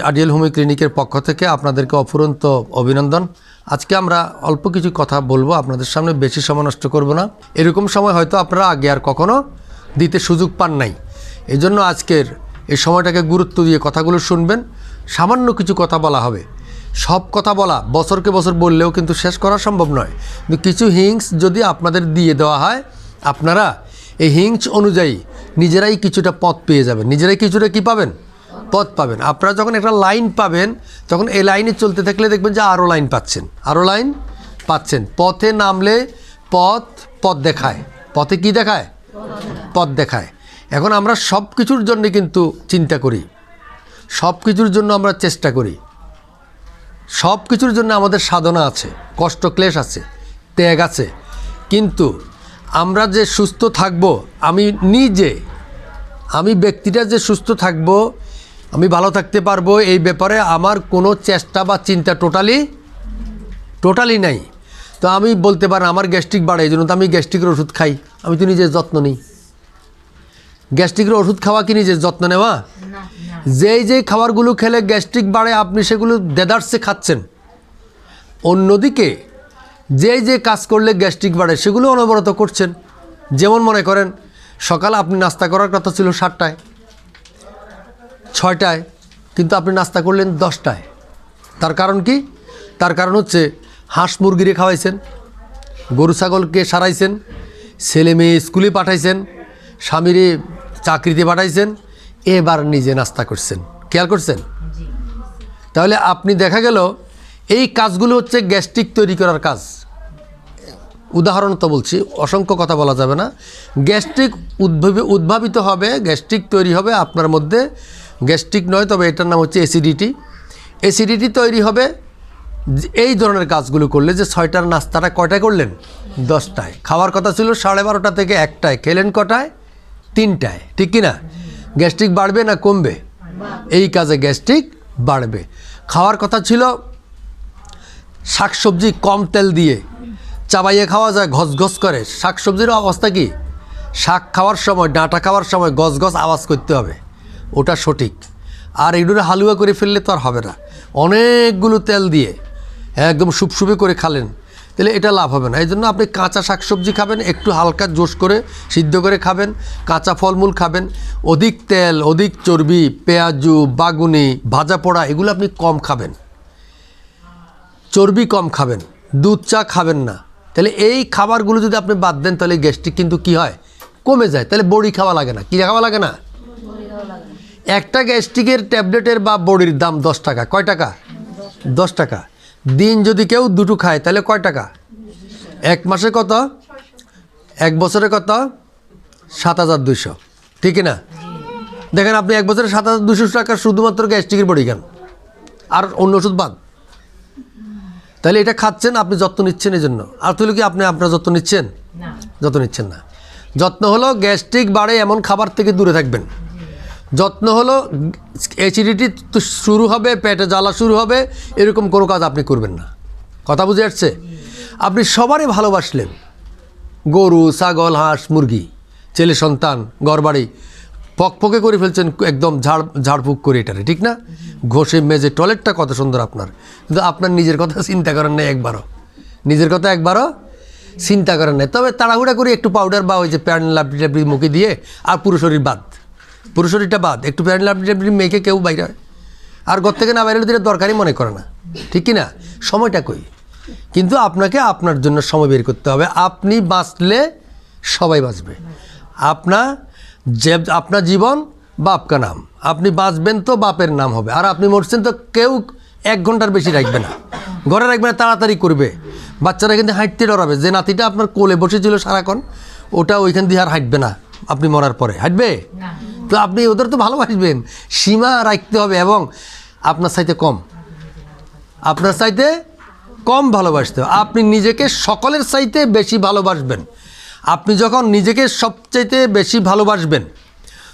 আডিয়াল হোমি ক্লিনিকের পক্ষ থেকে আপনাদেরকে অফুরন্ত অভিনন্দন। আজকে আমরা অল্প কিছু কথা বলব, আপনাদের সামনে বেশি সময় নষ্ট করব না। এরকম সময় হয়তো আপনারা আগে আর কখনো দিতে সুযোগ পান নাই। এই জন্য আজকের এই সময়টাকে গুরুত্ব দিয়ে কথাগুলো শুনবেন। সামান্য কিছু কথা বলা হবে। সব কথা বলা, বছরকে বছর বললেও কিন্তু শেষ করা সম্ভব নয়। কিন্তু কিছু হিংস যদি আপনাদের দিয়ে দেওয়া হয়, আপনারা এই হিংস অনুযায়ী নিজেরাই কিছুটা পথ পেয়ে যাবেন। নিজেরাই কিছুটা কি পাবেন? পথ পাবেন। আপনারা যখন একটা লাইন পাবেন, তখন এই লাইনে চলতে থাকলে দেখবেন যে আরও লাইন পাচ্ছেন। আরও লাইন পাচ্ছেন। পথে নামলে পথ পথ দেখায়। পথে কি দেখায়? পথ দেখায়। এখন আমরা সব কিছুর জন্য কিন্তু চিন্তা করি। সব কিছুর জন্য আমরা চেষ্টা করি। সব কিছুর জন্য আমাদের সাধনা আছে। কষ্ট, ক্লেশ আছে। ত্যাগ আছে। কিন্তু আমরা যে সুস্থ থাকব, আমি নিজে, আমি ব্যক্তিটা যে সুস্থ থাকব আমি ভালো থাকতে পারব এই ব্যাপারে আমার কোনো চেষ্টা বা চিন্তা টোটালি টোটালি নাই। তো আমি বলতে পারি আমার গ্যাস্ট্রিক বাড়ে এই জন্য তো আমি গ্যাস্ট্রিকের ওষুধ খাই আমি তো নিজের যত্ন নিই। গ্যাস্ট্রিকের ওষুধ খাওয়া কি নিজের যত্ন নেওয়া? যেই যেই খাবারগুলো খেলে গ্যাস্ট্রিক বাড়ে আপনি সেগুলো দেদার্সে খাচ্ছেন। অন্যদিকে যে যে কাজ করলে গ্যাস্ট্রিক বাড়ে সেগুলো অনবরত করছেন। যেমন মনে করেন সকালে আপনি নাস্তা করার কথা ছিল সাতটায় ছয়টায় কিন্তু আপনি নাস্তা করলেন দশটায়। তার কারণ কি? তার কারণ হচ্ছে হাঁস মুরগিরে খাওয়াইছেন গরু ছাগলকে সারাইছেন ছেলে মেয়ে স্কুলে পাঠাইছেন স্বামীরে চাকরিতে পাঠাইছেন এবার নিজে নাস্তা করছেন। খেয়াল করছেন? তাহলে আপনি দেখা গেল এই কাজগুলো হচ্ছে গ্যাস্ট্রিক তৈরি করার কাজ। উদাহরণ তো বলছি অসংখ্য কথা বলা যাবে না। গ্যাস্ট্রিক উদ্ভবী উদ্ভাবিত হবে গ্যাস্ট্রিক তৈরি হবে আপনার মধ্যে গ্যাস্ট্রিক নয়, তবে এটার নাম হচ্ছে অ্যাসিডিটি অ্যাসিডিটি তৈরি হবে এই ধরনের কাজগুলো করলে যে ছয়টার নাস্তাটা কটায় করলেন? দশটায়। খাওয়ার কথা ছিল সাড়ে বারোটা থেকে একটায়। খেলেন কটায়? তিনটায়। ঠিক কি না গ্যাস্ট্রিক বাড়বে না কমবে? এই কাজে গ্যাস্ট্রিক বাড়বে। খাওয়ার কথা ছিল শাকসবজি কম তেল দিয়ে। চাবাইয়ে খাওয়া যায় ঘস ঘস করে। শাকসবজির অবস্থা কি? শাক খাওয়ার সময়, ডাঁটা খাওয়ার সময় গস গস আওয়াজ করতে হবে। ওটা সঠিক। আর এগুলো হালুয়া করে ফেললে তো আর হবে না। অনেকগুলো তেল দিয়ে একদম সুপসুপে করে খালেন। তাহলে এটা লাভ হবে না। এই জন্য আপনি কাঁচা শাকসবজি খাবেন, একটু হালকা জোশ করে সিদ্ধ করে খাবেন, কাঁচা ফলমূল খাবেন। অধিক তেল, অধিক চর্বি, পেঁয়াজু, বাগুনি, ভাজা পোড়া, এগুলো আপনি কম খাবেন। চর্বি কম খাবেন, দুধ চা খাবেন না। তাহলে এই খাবারগুলো যদি আপনি বাদ দেন, তাহলে গ্যাস্ট্রিক কিন্তু কি হয়? কমে যায়। তাহলে বড়ি খাওয়া লাগে না। কী খাওয়া লাগে না? একটা গ্যাস্ট্রিকের ট্যাবলেটের বা বড়ির দাম দশ টাকা। কয় টাকা? দশ টাকা। দিন যদি কেউ দুটো খায় তাহলে কয় টাকা? এক মাসে কত? এক বছরে কত? সাত হাজার দুইশো। ঠিক না? দেখেন আপনি এক বছরে সাত হাজার দুশো টাকা শুধুমাত্র গ্যাস্ট্রিকের বড়ি খান। আর অন্য ওষুধ বাদ। তাহলে এটা খাচ্ছেন আপনি যত্ন নিচ্ছেন এই জন্য আর তাহলে কি আপনি আপনার যত্ন নিচ্ছেন? যত্ন নিচ্ছেন না। যত্ন হলো গ্যাস্ট্রিক বাড়ে এমন খাবার থেকে দূরে থাকবেন। যত্ন হলো অ্যাসিডিটি শুরু হবে, পেটে জ্বালা শুরু হবে, এরকম কোনো কাজ আপনি করবেন না। কথা বুঝে যাচ্ছে আপনি সবারই ভালোবাসলেন। গরু, ছাগল, হাঁস, মুরগি, ছেলে, সন্তান, ঘরবাড়ি, পকপকে করে ফেলছেন একদম ঝাড়, ঝাড়ফুঁক করে এটারে, ঠিক না? ঘষে মেজে টয়লেটটা কত সুন্দর আপনার। কিন্তু আপনার নিজের কথা চিন্তা করেন না একবারও। নিজের কথা একবারও চিন্তা করেন না। তবে তাড়াহুড়া করে একটু পাউডার বা ওই যে প্যান লাপড়ি টাপড়ি মুখে দিয়ে আর পুরো শরীর বাদ। পুরো শরীরটা বাদ। একটু প্যান লাপড়ি টাপড়ি মেখে কেউ বাইরে হয় আর ঘর থেকে না বাইরে দিলে দরকারই মনে করে না। ঠিক কি না সময়টা কই? কিন্তু আপনাকে আপনার জন্য সময় বের করতে হবে। আপনি বাঁচলে সবাই বাঁচবে। আপনার যে আপনার জীবন বাপকা নাম। আপনি বাঁচবেন তো বাপের নাম হবে। আর আপনি মরছেন তো কেউ এক ঘণ্টার বেশি রাখবে না। ঘরে রাখবে না, তাড়াতাড়ি করবে। বাচ্চারা কিন্তু হাঁটতে ডরাবে। যে নাতিটা আপনার কোলে বসেছিল সারাক্ষণ, ওটা ওইখান দিয়ে আর হাঁটবে না। আপনি মরার পরে। হাঁটবে? তো আপনি ওদের তো ভালোবাসবেন। সীমা রাখতে হবে এবং আপনার চাইতে কম। আপনার চাইতে কম ভালোবাসতে হবে। আপনি নিজেকে সকলের চাইতে বেশি ভালোবাসবেন। আপনি যখন নিজেকে সবচাইতে বেশি ভালোবাসবেন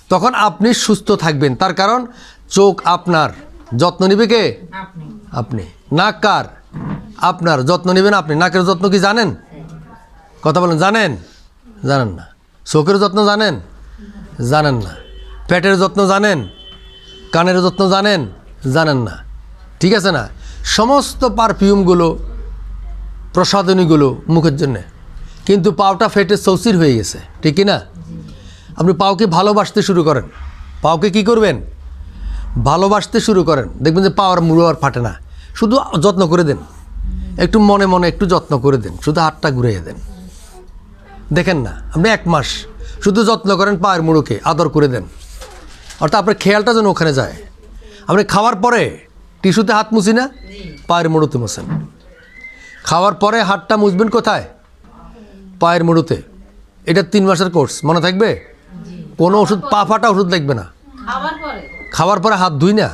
তখন আপনি সুস্থ থাকবেন। তার কারণ চোখ আপনার। যত্ন নেবে কে? আপনি। নাক কার? আপনার। যত্ন নেবেন আপনি। নাকের যত্ন কি জানেন? কথা বলেন জানেন? জানেন না। চোখের যত্ন জানেন? জানেন না। পেটের যত্ন জানেন, কানের যত্ন জানেন জানেন না। ঠিক আছে না? সমস্ত পারফিউমগুলো, প্রসাধনীগুলো মুখের জন্যে। কিন্তু পাওটা ফেটে সৌসির হয়ে গেছে, ঠিক কি না? আপনি পাওকে ভালোবাসতে শুরু করেন। পাওকে কি করবেন? ভালোবাসতে শুরু করেন। দেখবেন যে পাওয়ার মুড়ো আর ফাটে না। শুধু যত্ন করে দেন। একটু মনে মনে একটু যত্ন করে দেন। শুধু হাতটা ঘুরিয়ে দেন। দেখেন না? আপনি এক মাস শুধু যত্ন করেন পায়ের মুড়োকে, আদর করে দেন। অর্থাৎ আপনার খেয়ালটা যেন ওখানে যায়। আপনি খাওয়ার পরে টিস্যুতে হাত মুছি না পায়ের মুড়োতে মুছেন খাওয়ার পরে হাতটা মুছবেন কোথায়? পায়ের মুড়ুতে। এটা তিন মাসের কোর্স মনে থাকবে? কোনো ওষুধ পা ফাটা ওষুধ লাগবে না। খাওয়ার পরে? হাত ধুই না।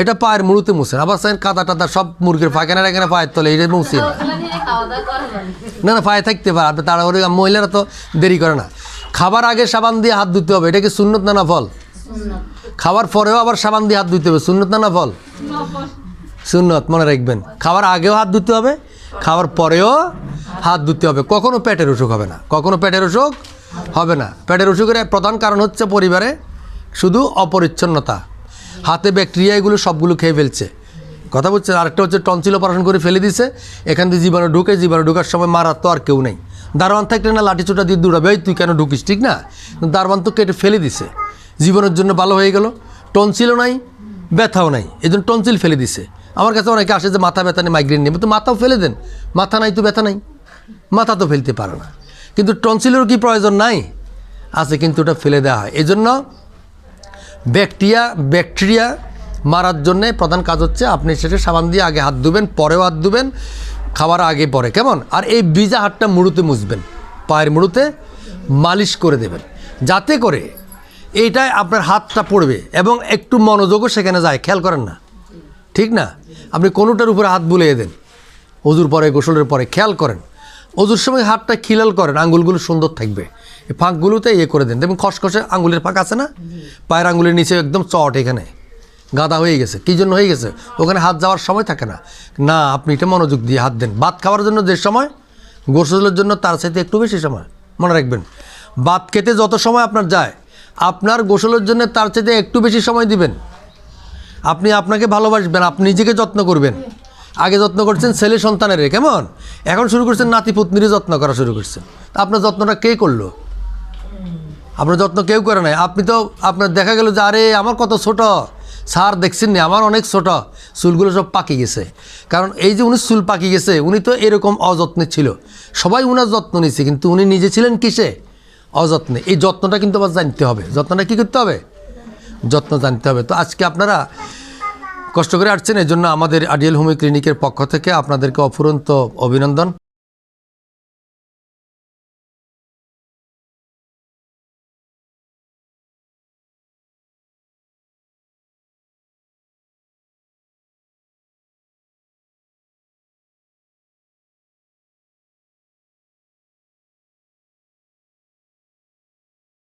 এটা পায়ের মুড়ুতে মুছেন আবার সেন কাদা টাদা সব মুরগির পায়খানা এখানে পায়ের তলে এটা মুছি না। না না পায়ে থাকতে পারে। আপনি তাড়াহুড়ি মহিলারা তো দেরি করে না। খাবার আগে সাবান দিয়ে হাত ধুতে হবে। এটা কি সুন্নত না না ফল? খাবার পরেও আবার সাবান দিয়ে হাত ধুতে হবে। সুন্নত না না ফল সুন্নত, মনে রাখবেন। খাওয়ার আগেও হাত ধুতে হবে খাওয়ার পরেও হাত ধুতে হবে। কখনো পেটের অসুখ হবে না। কখনো পেটের অসুখ হবে না। পেটের অসুখের প্রধান কারণ হচ্ছে পরিবারে শুধু অপরিচ্ছন্নতা। হাতে ব্যাকটেরিয়া এগুলো সবগুলো খেয়ে ফেলছে। কথা বলছেন, আরেকটা হচ্ছে টনসিল অপারেশন করে ফেলে দিছে। এখান থেকে জীবাণু ঢুকে, জীবাণু ঢুকার সময় মারার তো আর কেউ নেই। দারোয়ান থাকলে না লাঠি চোটা দিয়ে দৌড়াবে। তুই কেন ঢুকিস? ঠিক না? দারোয়ান তো কেটে ফেলে দিছে। জীবনের জন্য ভালো হয়ে গেল। টনসিলও নাই, ব্যথাও নাই। এই জন্য টনসিল ফেলে দিছে। আমার কাছে অনেকে আসে যে, মাথা ব্যথা নেই মাইগ্রেন নেই। তো মাথাও ফেলে দেন। মাথা নাই তো ব্যথা নাই। মাথা তো ফেলতে পারে না। কিন্তু টনসিলের কি প্রয়োজন নাই? আছে, কিন্তু ওটা ফেলে দেওয়া হয়। এই জন্য ব্যাকটেরিয়া ব্যাকটেরিয়া মারার জন্যে প্রধান কাজ হচ্ছে, আপনি সেটা সাবান দিয়ে আগে হাত ধুবেন, পরেও হাত ধুবেন, খাবার আগে পরে, কেমন? আর এই ভিজা হাতটা মুড়ুতে মুছবেন, পায়ের মুড়ুতে মালিশ করে দেবেন। যাতে করে এইটাই আপনার হাতটা পড়বে এবং একটু মনোযোগও সেখানে যায়, খেয়াল করেন না। ঠিক না? আপনি কোনোটার উপরে হাত বুলিয়ে দেন। অজুর পরে, গোসলের পরে, খেয়াল করেন। অজুর সময় হাতটা খিলাল করেন, আঙ্গুলগুলো সুন্দর থাকবে। এই ফাঁকগুলোতে ইয়ে করে দেন। দেখুন খসখসে আঙ্গুলের ফাঁক আছে না? পায়ের আঙ্গুলের নিচে একদম চট এখানে। গাদা হয়ে গেছে। কী জন্য হয়ে গেছে? ওখানে হাত যাওয়ার সময় থাকে না। না, আপনি এটা মনোযোগ দিয়ে হাত দেন। ভাত খাওয়ার জন্য যে সময়, গোসলের জন্য তার সাথে একটু বেশি সময়। মনে রাখবেন। ভাত খেতে যত সময় আপনার যায় আপনার গোসলের জন্য তার চাইতে একটু বেশি সময় দিবেন। আপনি আপনাকে ভালোবাসবেন, আপনি নিজেকে যত্ন করবেন। আগে যত্ন করছেন ছেলে সন্তানের কেমন? এখন শুরু করছেন নাতি পুতনিরই যত্ন করা শুরু করছেন। আপনার যত্নটা কে করল? আপনার যত্ন কেউ করে নাই। আপনি তো আপনার দেখা গেল যে, আরে আমার কত ছোট। স্যার দেখছেন না, আমার অনেক ছোট। চুলগুলো সব পাকি গেছে। কারণ এই যে উনি চুল পাকি গেছে, উনি তো এরকম অযত্নে ছিল। সবাই উনার যত্ন নিচ্ছে কিন্তু উনি নিজে ছিলেন কিসে? অযত্নে। এই যত্নটা কিন্তু আবার জানতে হবে। যত্নটা কী করতে হবে? যত্ন জানতে হবে। তো আজকে আপনারা কষ্ট করে আসছেন এই জন্য আমাদের আডিয়াল হোমি ক্লিনিকের পক্ষ থেকে আপনাদেরকে অফুরন্ত অভিনন্দন।